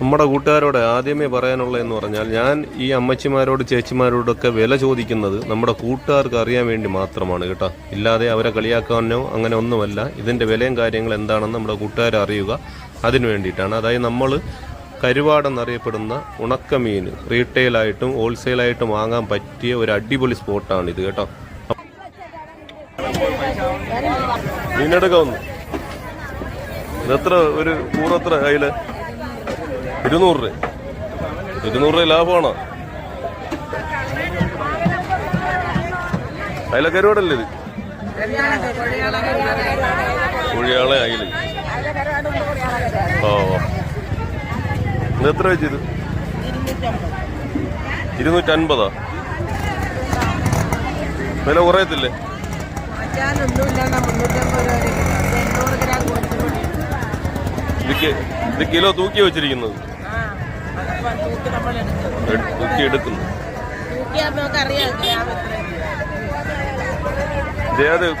നമ്മുടെ കൂട്ടുകാരോട് ആദ്യമേ പറയാനുള്ള എന്ന് പറഞ്ഞാൽ ഞാൻ ഈ അമ്മച്ചിമാരോട് ചേച്ചിമാരോടൊക്കെ വില ചോദിക്കുന്നത് നമ്മുടെ കൂട്ടുകാർക്ക് അറിയാൻ വേണ്ടി മാത്രമാണ് കേട്ടോ. ഇല്ലാതെ അവരെ കളിയാക്കാനോ അങ്ങനെ ഒന്നുമല്ല. ഇതിന്റെ വിലയും കാര്യങ്ങളും എന്താണെന്ന് നമ്മുടെ കൂട്ടുകാരെ അറിയുക. അതിനു വേണ്ടിയിട്ടാണ്. അതായത് നമ്മൾ കരുവാടെന്നറിയപ്പെടുന്ന ഉണക്കമീൻ റീറ്റെയിലായിട്ടും ഹോൾസെയിലായിട്ടും വാങ്ങാൻ പറ്റിയ ഒരു അടിപൊളി സ്പോട്ടാണ് ഇത് കേട്ടോ. മീനെടുക്കാവുന്നു. ഇതെത്ര ഒരു കൂറത്ര കയ്യിൽ? ഇരുന്നൂറ്. രൂപ ഇരുന്നൂറ് രൂപ ലാഭമാണ്. അയില കരുവാടല്ലേ ഇത്? കുഴിയാളെ അയിൽ. ഓ. ഇത് എത്ര വെച്ച് ഇത്? ഇരുന്നൂറ്റൻപതാ? വില കുറയത്തില്ലേ? ഇത് കിലോ തൂക്കി വെച്ചിരിക്കുന്നത്. എടുക്കുന്നു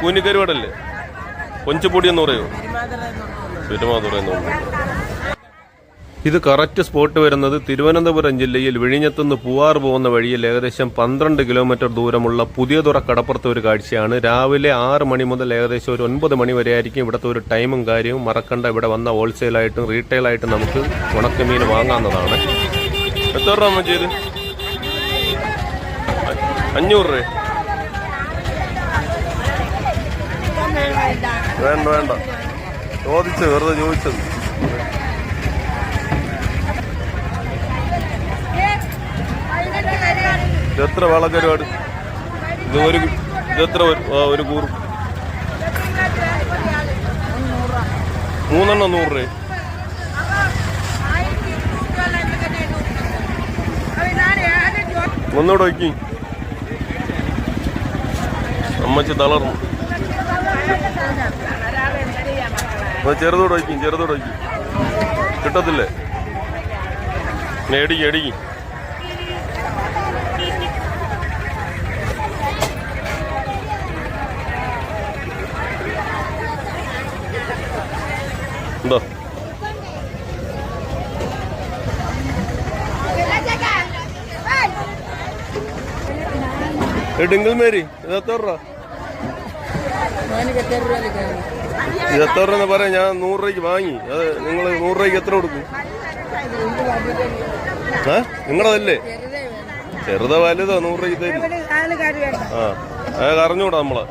കൂനിക്കരുവാടല്ലേ? കൊഞ്ചുപൊടി എന്ന് പറയുമോ പെരുമാതുറ എന്ന് പറഞ്ഞു ഇത് കറക്റ്റ് സ്പോട്ട് വരുന്നത് തിരുവനന്തപുരം ജില്ലയിൽ വിഴിഞ്ഞത്തുനിന്ന് പൂവാർ പോകുന്ന വഴിയിൽ ഏകദേശം പന്ത്രണ്ട് കിലോമീറ്റർ ദൂരമുള്ള പുതിയതുറ കടപ്പുറത്തെ ഒരു കാഴ്ചയാണ്. രാവിലെ ആറ് മണി മുതൽ ഏകദേശം ഒരു ഒൻപത് മണി വരെ ആയിരിക്കും ഇവിടുത്തെ ഒരു ടൈമും കാര്യവും. മറക്കണ്ട ഇവിടെ വന്ന ഹോൾസെയിലായിട്ടും റീറ്റെയിലായിട്ടും നമുക്ക് ഉണക്കമീൻ വാങ്ങാവുന്നതാണ്. എത്ര രൂപ ചെയ്ത് അഞ്ഞൂറ് രൂപ വേണ്ട വേണ്ട. ചോദിച്ചു വെറുതെ ചോദിച്ചത്. ഇത് എത്ര വളക്കരുപാട് ഇത് ഒരു ഇതെത്ര ഒരു- കൂറും? മൂന്നെണ്ണം നൂറ് രൂപ. ഒന്നുകൂടെ വയ്ക്കി. അമ്മച്ചി തളർന്നു. ചെറുതോടെ വയ്ക്കും ചെറുതോടെ വയ്ക്കും. കിട്ടത്തില്ലേ? എടിക്കും എടിക്കും എന്തോ ഡിങ്കിൾ മേരി ഇരുപത്തോറ് രൂപ? ഇരുപത്തോറ് എന്ന് പറയാം ഞാൻ നൂറ് രൂപയ്ക്ക് വാങ്ങി. അത് നിങ്ങൾ നൂറ് രൂപയ്ക്ക് എത്ര കൊടുക്കും? ആ നിങ്ങളതല്ലേ? ചെറുതോ വലുതോ നൂറ് രൂപയ്ക്ക് തരും. ആ അയാൾ അറിഞ്ഞൂടാ നമ്മളെ.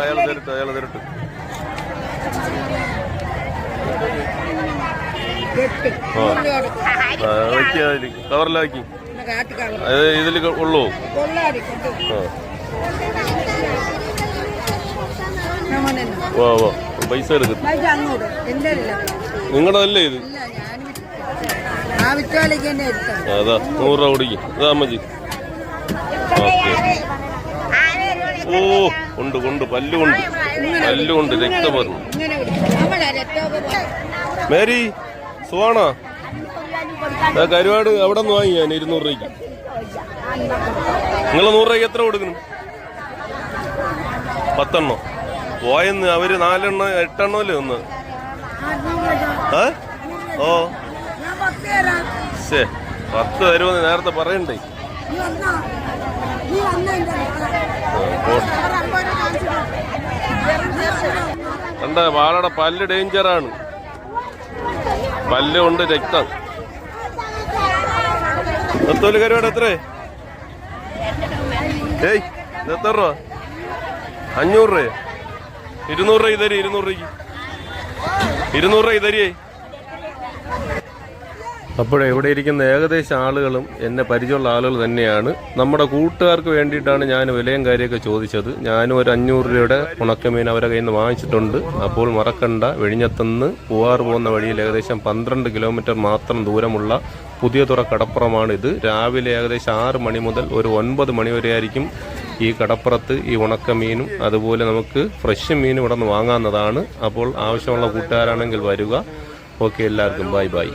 അയാൾ തരട്ടെ അയാൾ തരട്ടെ. കവറിലാക്കി. അത് ഇതിൽ ഉള്ളൂ? വാ വാ. പൈസ എടുക്കും. നിങ്ങളുടെ നിങ്ങളതല്ലേ ഇത്? അതാ. നൂറ് രൂപ കുടിക്കും. ഇതാ അമ്മജി ഓക്കെ. ഓ ഉണ്ട് ഉണ്ട്. നമ്മളെ രക്തമൊക്കെ പോയി. മേരി സുവാണോ കരുവാട് അവിടെ നിന്ന് വാങ്ങി ഞാൻ ഇരുന്നൂറ് രൂപയ്ക്ക്. നിങ്ങൾ നൂറ് രൂപയ്ക്ക് എത്ര കൊടുക്കണം? പത്തെണ്ണോ? പോയെന്ന് അവർ നാലെണ്ണ എട്ടെണ്ണോ അല്ലേ ഒന്ന്? ഓ. ശേ പത്ത് തരുമെന്ന് നേരത്തെ പറയണ്ടേ. കണ്ട വാളയുടെ പല്ല് ഡേഞ്ചറാണ് പല്ല് കൊണ്ട് രക്തം. നെത്തോൽ കരുവാട് എത്രേ? ഏയ് എത്ര രൂപ അഞ്ഞൂറ് രൂപ ഇരുന്നൂറ് രൂപ ഇതരി ഇരുന്നൂറ് രൂപയ്ക്ക്. ഇരുന്നൂറ് രൂപ തരിയേ അപ്പോൾ ഇവിടെ ഇരിക്കുന്ന ഏകദേശം ആളുകളും എന്നെ പരിചയമുള്ള ആളുകൾ തന്നെയാണ്. നമ്മുടെ കൂട്ടുകാർക്ക് വേണ്ടിയിട്ടാണ് ഞാൻ വിലയും കാര്യമൊക്കെ ചോദിച്ചത്. ഞാനും ഒരു അഞ്ഞൂറ് രൂപയുടെ ഉണക്കമീൻ അവരെ കയ്യിൽ നിന്ന് വാങ്ങിച്ചിട്ടുണ്ട്. അപ്പോൾ മറക്കണ്ട വെഴിഞ്ഞത്തുനിന്ന് പൂവാർ പോകുന്ന വഴിയിൽ ഏകദേശം പന്ത്രണ്ട് കിലോമീറ്റർ മാത്രം ദൂരമുള്ള പുതിയ തുറ കടപ്പുറമാണ് ഇത് രാവിലെ ഏകദേശം ആറ് മണി മുതൽ ഒരു ഒൻപത് മണി വരെ ആയിരിക്കും ഈ കടപ്പുറത്ത് ഈ ഉണക്കമീനും. അതുപോലെ നമുക്ക് ഫ്രഷ് മീനും ഇവിടെ നിന്ന് വാങ്ങാവുന്നതാണ്. അപ്പോൾ ആവശ്യമുള്ള കൂട്ടുകാരാണെങ്കിൽ വരിക. ഓക്കെ എല്ലാവർക്കും ബൈ ബൈ.